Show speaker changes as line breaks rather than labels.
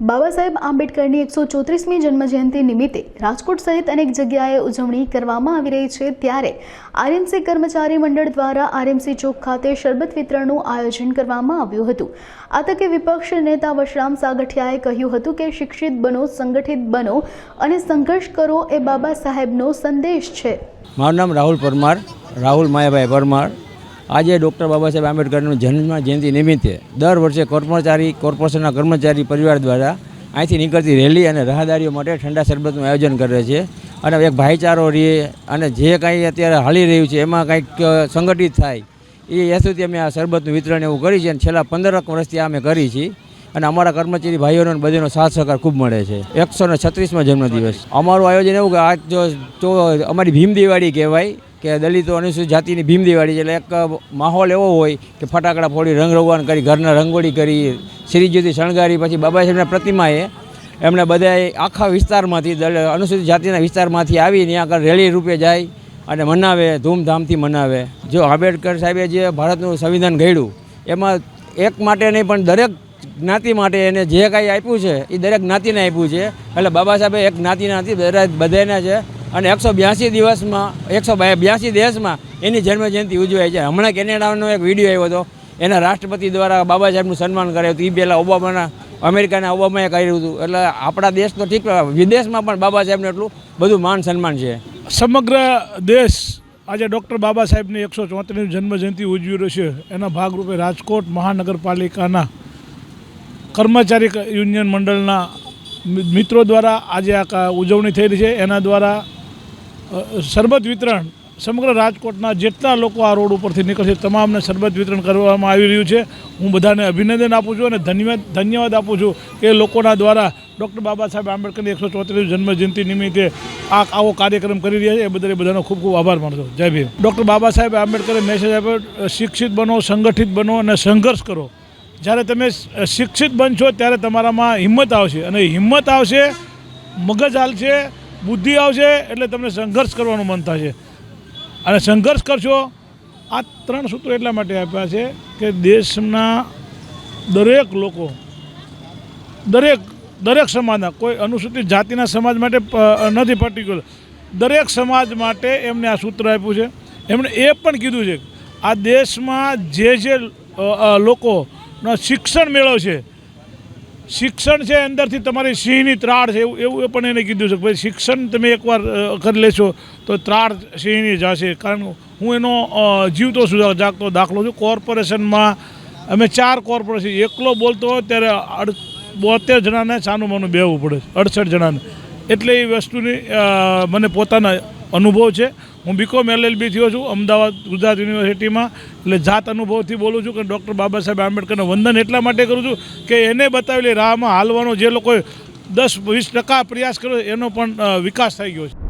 બાબા સાહેબ આંબેડકરની એકસો ચોત્રીસમી જન્મજયંતિ નિમિત્તે રાજકોટ સહિત અનેક જગ્યાએ ઉજવણી કરવામાં આવી રહી છે. ત્યારે આરએમસી કર્મચારી મંડળ દ્વારા આરએમસી ચોક ખાતે શરબત વિતરણનું આયોજન કરવામાં આવ્યું હતું. આ તકે વિપક્ષ નેતા વશરામ સાગઠિયાએ કહ્યું હતું કે શિક્ષિત બનો, સંગઠિત બનો અને સંઘર્ષ કરો એ બાબા સાહેબનો સંદેશ છે.
મારું નામ રાહુલ પરમાર, રાહુલ માયાભાઈ પરમાર આજે ડૉક્ટર બાબા સાહેબ આંબેડકરનું જન્મ જયંતિ નિમિત્તે દર વર્ષે કર્મચારી, કોર્પોરેશનના કર્મચારી પરિવાર દ્વારા અહીંથી નીકળતી રેલી અને રાહદારીઓ માટે ઠંડા શરબતનું આયોજન કરે છે. અને એક ભાઈચારો રહે અને જે કાંઈ અત્યારે હાલી રહ્યું છે, એમાં કંઈક સંગઠિત થાય, એ હેતુથી અમે આ શરબતનું વિતરણ એવું કરી છે અને છેલ્લા પંદરક વર્ષથી અમે કરી છીએ. અને અમારા કર્મચારી ભાઈઓનો બધાનો સાથ સહકાર ખૂબ મળે છે. એકસો ને છત્રીસમાં જન્મદિવસ. અમારું આયોજન એવું કે જો જો અમારી ભીમ દિવાળી કહેવાય કે દલિતો અનુસૂચિત જાતિની ભીમ દિવાળી એટલે એક માહોલ એવો હોય કે ફટાકડા ફોડી રંગ રંગવાન કરી, ઘરના રંગોળી કરી શ્રીજ્યોતિ શણગારી, પછી બાબા સાહેબના પ્રતિમાએ એમણે બધાએ આખા વિસ્તારમાંથી અનુસૂચિત જાતિના વિસ્તારમાંથી આવી ત્યાં આગળ રેલી રૂપે જાય અને મનાવે, ધૂમધામથી મનાવે. જો આંબેડકર સાહેબે જે ભારતનું સંવિધાન ઘડ્યું, એમાં એક માટે નહીં, પણ દરેક જ્ઞાતિ માટે એને જે કાંઈ આપ્યું છે, એ દરેક જ્ઞાતિને આપ્યું છે. એટલે બાબા સાહેબે એક જ્ઞાતિના નથી, બધા બધાને છે. અને એકસો બ્યાસી દિવસમાં, એકસો બ્યાસી દેશમાં એની જન્મજયંતિ ઉજવાય છે. હમણાં કેનેડાનો એક વીડિયો આવ્યો હતો. એના રાષ્ટ્રપતિ દ્વારા બાબા સાહેબનું સન્માન કર્યું હતું. એ પહેલાં ઓબામાના, અમેરિકાના ઓબામાએ કર્યું હતું. એટલે આપણા દેશ તો ઠીક વિદેશમાં પણ બાબા સાહેબને એટલું બધું માન સન્માન છે.
સમગ્ર દેશ આજે ડૉક્ટર બાબા સાહેબની એકસો ચોત્રીસ જન્મજયંતિ ઉજવી રહ્યો છે. એના ભાગરૂપે રાજકોટ મહાનગરપાલિકાના કર્મચારી યુનિયન મંડળના મિત્રો દ્વારા આજે આ ઉજવણી થઈ રહી છે. એના દ્વારા શરબત વિતરણ સમગ્ર રાજકોટના જેટલા લોકો આ રોડ ઉપરથી નીકળશે તમામને શરબત વિતરણ કરવામાં આવી રહ્યું છે. હું બધાને અભિનંદન આપું છું અને ધન્યવાદ ધન્યવાદ આપું છું કે લોકોના દ્વારા ડૉક્ટર બાબા સાહેબ આંબેડકરની એકસો ચોત્રીસ જન્મજયંતિ નિમિત્તે આ આવો કાર્યક્રમ કરી રહ્યા છે. એ બદલ બધાનો ખૂબ ખૂબ આભાર માનતો જય ભીમ. ડૉક્ટર બાબા સાહેબ આંબેડકરે મેસેજ આપ્યો શિક્ષિત બનો, સંગઠિત બનો અને સંઘર્ષ કરો. જ્યારે તમે શિક્ષિત બનશો ત્યારે તમારામાં હિંમત આવશે અને હિંમત આવશે, મગજ હાલશે બુદ્ધિ આવશે એટલે તમને સંઘર્ષ કરવાનું મન થશે. અને સંઘર્ષ કરશો આ ત્રણ સૂત્રો એટલા માટે આપ્યા છે કે દેશના દરેક લોકો દરેક દરેક સમાજના કોઈ અનુસૂચિત જાતિના સમાજ માટે નથી પર્ટિક્યુલર દરેક સમાજ માટે એમને આ સૂત્ર આપ્યું છે. એમણે એ પણ કીધું છે આ દેશમાં જે જે અ, શિક્ષણ મેળવશે શિક્ષણ છે અંદરથી તમારી સિંહની ત્રાળ છે, એવું એવું પણ એને કીધું છે ભાઈ શિક્ષણ તમે એકવાર કરી લેશો તો ત્રાળ સિંહની જશે. કારણ હું એનો જીવતો સુધા જાગતો દાખલો છું. કોર્પોરેશનમાં અમે ચાર કોર્પોરેશન, એકલો બોલતો હોય ત્યારે અડ બોતેર જણાને સાનું માનું બેવું પડે અડસઠ જણાને. એટલે એ વસ્તુની મને પોતાના અનુભવ છે. હું બીકોમ એલએલબી થયો છું, અમદાવાદ ગુજરાત યુનિવર્સિટીમાં. એટલે જાત અનુભવથી બોલું છું કે ડૉક્ટર બાબા સાહેબ આંબેડકરને વંદન એટલા માટે કરું છું કે એને બતાવેલી રાહમાં હાલવાનો જે લોકોએ દસ વીસ ટકા પ્રયાસ કર્યો એનો પણ વિકાસ થઈ ગયો છે.